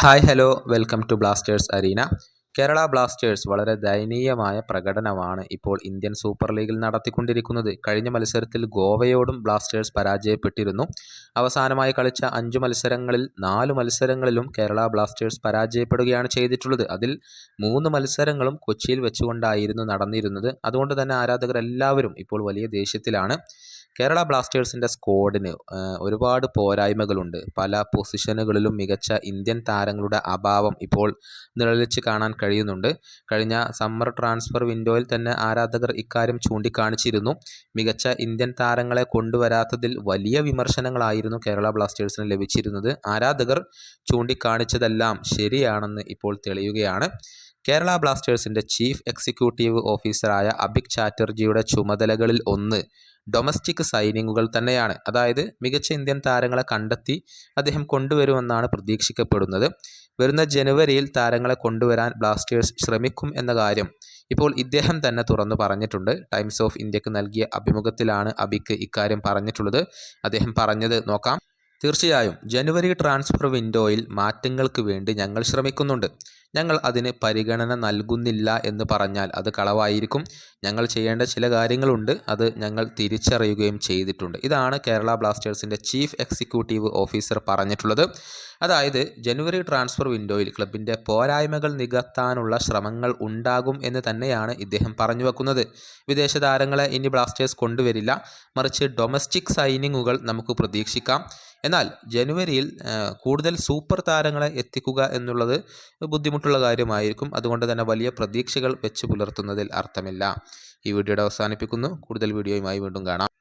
Hi hello. Welcome to Blasters Arena. Kerala Blasters വളരെ ദയനീയമായ പ്രകടനമാണ് ഇപ്പോൾ ഇന്ത്യൻ സൂപ്പർ ലീഗിൽ നടത്തിക്കൊണ്ടിരിക്കുന്നത്. കഴിഞ്ഞ മത്സരത്തിൽ ഗോവയോടും ബ്ലാസ്റ്റേഴ്സ് പരാജയപ്പെട്ടിരുന്നു. അവസാനമായി കളിച്ച അഞ്ച് മത്സരങ്ങളിൽ നാല് മത്സരങ്ങളിലും കേരള ബ്ലാസ്റ്റേഴ്സ് പരാജയപ്പെടുകയാണ് ചെയ്തിട്ടുള്ളത്. അതിൽ മൂന്ന് മത്സരങ്ങളും കൊച്ചിയിൽ വെച്ചുകൊണ്ടായിരുന്നു നടന്നിരുന്നത്. അതുകൊണ്ട് തന്നെ ആരാധകർ എല്ലാവരും ഇപ്പോൾ വലിയ ദേഷ്യത്തിലാണ്. കേരള ബ്ലാസ്റ്റേഴ്സിന്റെ സ്ക്വാഡിന് ഒരുപാട് പോരായ്മകളുണ്ട്. പല പൊസിഷനുകളിലും മികച്ച ഇന്ത്യൻ താരങ്ങളുടെ അഭാവം ഇപ്പോൾ നിഴലിച്ച് കാണാൻ കഴിയുന്നുണ്ട്. കഴിഞ്ഞ സമ്മർ ട്രാൻസ്ഫർ വിൻഡോയിൽ തന്നെ ആരാധകർ ഇക്കാര്യം ചൂണ്ടിക്കാണിച്ചിരുന്നു. മികച്ച ഇന്ത്യൻ താരങ്ങളെ കൊണ്ടുവരാത്തതിൽ വലിയ വിമർശനങ്ങളായിരുന്നു കേരള ബ്ലാസ്റ്റേഴ്സിന് ലഭിച്ചിരുന്നത്. ആരാധകർ ചൂണ്ടിക്കാണിച്ചതെല്ലാം ശരിയാണെന്ന് ഇപ്പോൾ തെളിയുകയാണ്. കേരള ബ്ലാസ്റ്റേഴ്സിന്റെ ചീഫ് എക്സിക്യൂട്ടീവ് ഓഫീസറായ അഭിക് ചാറ്റർജിയുടെ ചുമതലകളിൽ ഒന്ന് ഡൊമസ്റ്റിക് സൈനിങ്ങുകൾ തന്നെയാണ്. അതായത് മികച്ച ഇന്ത്യൻ താരങ്ങളെ കണ്ടെത്തി അദ്ദേഹം കൊണ്ടുവരുമെന്നാണ് പ്രതീക്ഷിക്കപ്പെടുന്നത്. വരുന്ന ജനുവരിയിൽ താരങ്ങളെ കൊണ്ടുവരാൻ ബ്ലാസ്റ്റേഴ്സ് ശ്രമിക്കും എന്ന കാര്യം ഇപ്പോൾ ഇദ്ദേഹം തന്നെ തുറന്നു പറഞ്ഞിട്ടുണ്ട്. ടൈംസ് ഓഫ് ഇന്ത്യയ്ക്ക് നൽകിയ അഭിമുഖത്തിലാണ് അബിക്ക് ഇക്കാര്യം പറഞ്ഞിട്ടുള്ളത്. അദ്ദേഹം പറഞ്ഞത് നോക്കാം. തീർച്ചയായും ജനുവരി ട്രാൻസ്ഫർ വിൻഡോയിൽ മാറ്റങ്ങൾക്ക് വേണ്ടി ഞങ്ങൾ ശ്രമിക്കുന്നുണ്ട്. ഞങ്ങൾ അതിന് പരിഗണന നൽകുന്നില്ല എന്ന് പറഞ്ഞാൽ അത് കളവായിരിക്കും. ഞങ്ങൾ ചെയ്യേണ്ട ചില കാര്യങ്ങളുണ്ട്. അത് ഞങ്ങൾ തിരിച്ചറിയുകയും ചെയ്തിട്ടുണ്ട്. ഇതാണ് കേരള ബ്ലാസ്റ്റേഴ്സിന്റെ ചീഫ് എക്സിക്യൂട്ടീവ് ഓഫീസർ പറഞ്ഞിട്ടുള്ളത്. അതായത് ജനുവരി ട്രാൻസ്ഫർ വിൻഡോയിൽ ക്ലബിന്റെ പോരായ്മകൾ നികത്താനുള്ള ശ്രമങ്ങൾ ഉണ്ടാകും എന്ന് തന്നെയാണ് ഇദ്ദേഹം പറഞ്ഞു വെക്കുന്നത്. വിദേശ താരങ്ങളെ ഇനി ബ്ലാസ്റ്റേഴ്സ് കൊണ്ടുവരില്ല. മറിച്ച് ഡൊമസ്റ്റിക് സൈനിങ്ങുകൾ നമുക്ക് പ്രതീക്ഷിക്കാം. എന്നാൽ ജനുവരിയിൽ കൂടുതൽ സൂപ്പർ താരങ്ങളെ എത്തിക്കുക എന്നുള്ളത് ബുദ്ധിമുട്ടുള്ള കാര്യമായിരിക്കും. അതുകൊണ്ട് തന്നെ വലിയ പ്രതീക്ഷകൾ വെച്ച് പുലർത്തുന്നതിൽ അർത്ഥമില്ല. ഈ വീഡിയോയുടെ അവസാനിപ്പിക്കുന്നു. കൂടുതൽ വീഡിയോയുമായി വീണ്ടും കാണാം.